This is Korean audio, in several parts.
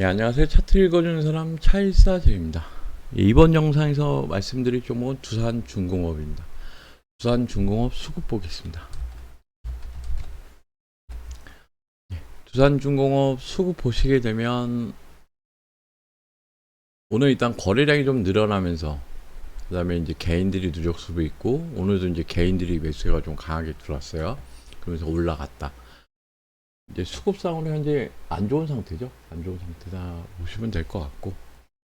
네, 안녕하세요. 차트 읽어주는 사람 차일사제입니다. 예, 이번 영상에서 말씀드릴 종목은 두산중공업입니다. 두산중공업 수급 보겠습니다. 예, 두산중공업 수급 보시게 되면 오늘 일단 거래량이 좀 늘어나면서 그 다음에 이제 개인들이 누적 수급 있고 오늘도 이제 개인들이 매수가 좀 강하게 들어왔어요. 그러면서 올라갔다. 이제 수급상으로 현재 안 좋은 상태죠. 안 좋은 상태다 보시면 될 것 같고.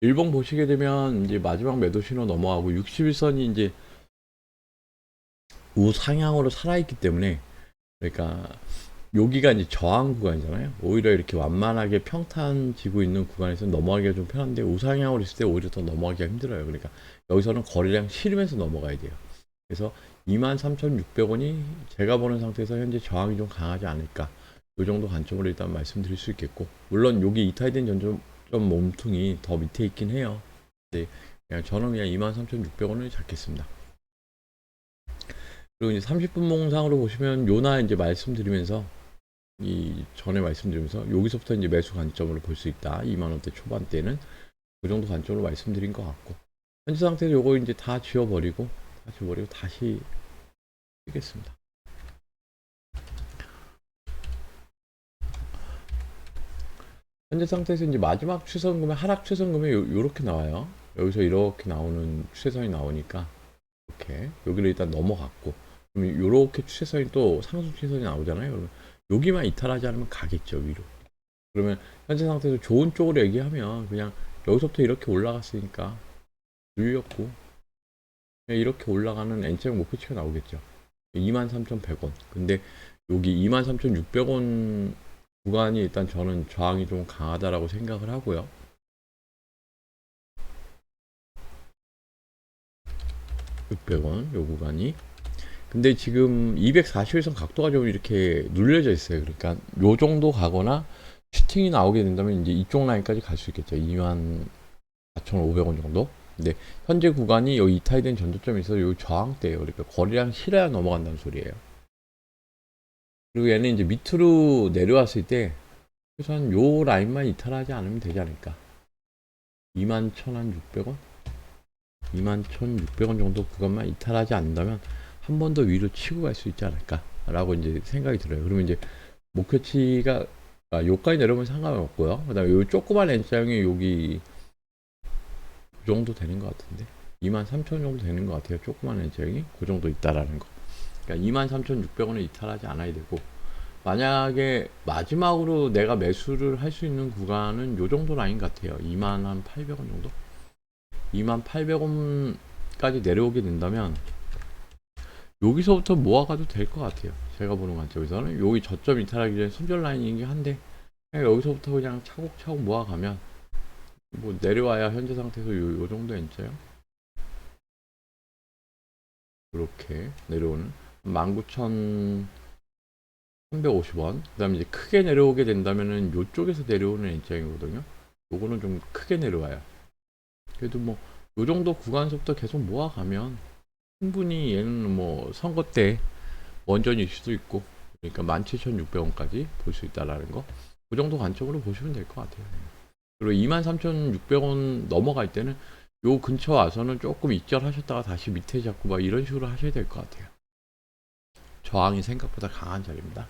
일봉 보시게 되면 이제 마지막 매도 신호 넘어가고 61선이 이제 우상향으로 살아있기 때문에 그러니까 여기가 이제 저항 구간이잖아요. 오히려 이렇게 완만하게 평탄 지고 있는 구간에서 넘어가기가 좀 편한데 우상향으로 있을 때 오히려 더 넘어가기가 힘들어요. 그러니까 여기서는 거래량 실으면서 넘어가야 돼요. 그래서 23,600원이 제가 보는 상태에서 현재 저항이 좀 강하지 않을까. 이 정도 관점으로 일단 말씀드릴 수 있겠고 물론 여기 이탈된 전점 몸통이 더 밑에 있긴 해요. 근데 그냥 저는 그냥 23,600원을 잡겠습니다. 그리고 이제 30분 몽상으로 보시면 요나 이제 말씀드리면서 이 전에 말씀드리면서 여기서부터 이제 매수 관점으로 볼 수 있다. 2만 원대 초반대는 그 정도 관점으로 말씀드린 것 같고 현재 상태에서 요거 이제 다 지워버리고 다 지워버리고 다시 쓰겠습니다. 현재 상태에서 이제 마지막 최선금액 하락 최선금액 요, 요렇게 나와요. 여기서 이렇게 나오는 추세선이 나오니까 이렇게 여기를 일단 넘어갔고 그럼 요렇게 추세선이 또 상승 추세선이 나오잖아요. 그러면 여기만 이탈하지 않으면 가겠죠 위로. 그러면 현재 상태에서 좋은 쪽으로 얘기하면 그냥 여기서부터 이렇게 올라갔으니까 눌렸고 그냥 이렇게 올라가는 N자형 목표치가 나오겠죠. 23,100원. 근데 여기 23,600원 구간이 일단 저는 저항이 좀 강하다라고 생각을 하고요. (600원) 요 구간이. 근데 지금 241선 각도가 좀 이렇게 눌려져 있어요. 그러니까 요 정도 가거나 슈팅이 나오게 된다면 이제 이쪽 라인까지 갈 수 있겠죠. 24,500원 정도? 근데 현재 구간이 요 이탈된 전도점에 있어서 요 저항대예요. 그러니까 거리량 실어야 넘어간다는 소리예요 그리고 얘는 이제 밑으로 내려왔을 때 최소한 요 라인만 이탈하지 않으면 되지 않을까? 21,600원? 21,600원 정도 그것만 이탈하지 않는다면 한 번 더 위로 치고 갈 수 있지 않을까? 라고 이제 생각이 들어요. 그러면 이제 목표치가 아, 요까지 내려오면 상관없고요. 그 다음에 요 조그만 N자형이 여기 그 정도 되는 것 같은데? 23,000원 정도 되는 것 같아요. 조그만 N자형이 그 정도 있다라는 거 그러니까 23,600원을 이탈하지 않아야 되고 만약에 마지막으로 내가 매수를 할 수 있는 구간은 요 정도 라인 같아요. 28,800원 정도? 28,800원까지 내려오게 된다면 여기서부터 모아가도 될 것 같아요. 제가 보는 관점에서는. 여기 저점 이탈하기 전에 손절 라인이긴 한데 그냥 여기서부터 그냥 차곡차곡 모아가면 뭐 내려와야 현재 상태에서 요, 요 정도 N자요? 이렇게 내려오는 19,350원 그 다음에 이제 크게 내려오게 된다면은 요쪽에서 내려오는 N자이거든요 요거는 좀 크게 내려와요 그래도 뭐 요 정도 구간서부터 계속 모아가면 충분히 얘는 뭐 선거 때 원전일 수도 있고 그러니까 17,600원까지 볼 수 있다라는 거. 그 정도 관점으로 보시면 될 것 같아요. 그리고 23,600원 넘어갈 때는 요 근처 와서는 조금 입절하셨다가 다시 밑에 잡고 막 이런 식으로 하셔야 될 것 같아요. 저항이 생각보다 강한 자리입니다.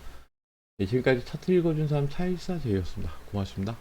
네, 지금까지 차트 읽어준 사람 차일사 제이였습니다. 고맙습니다.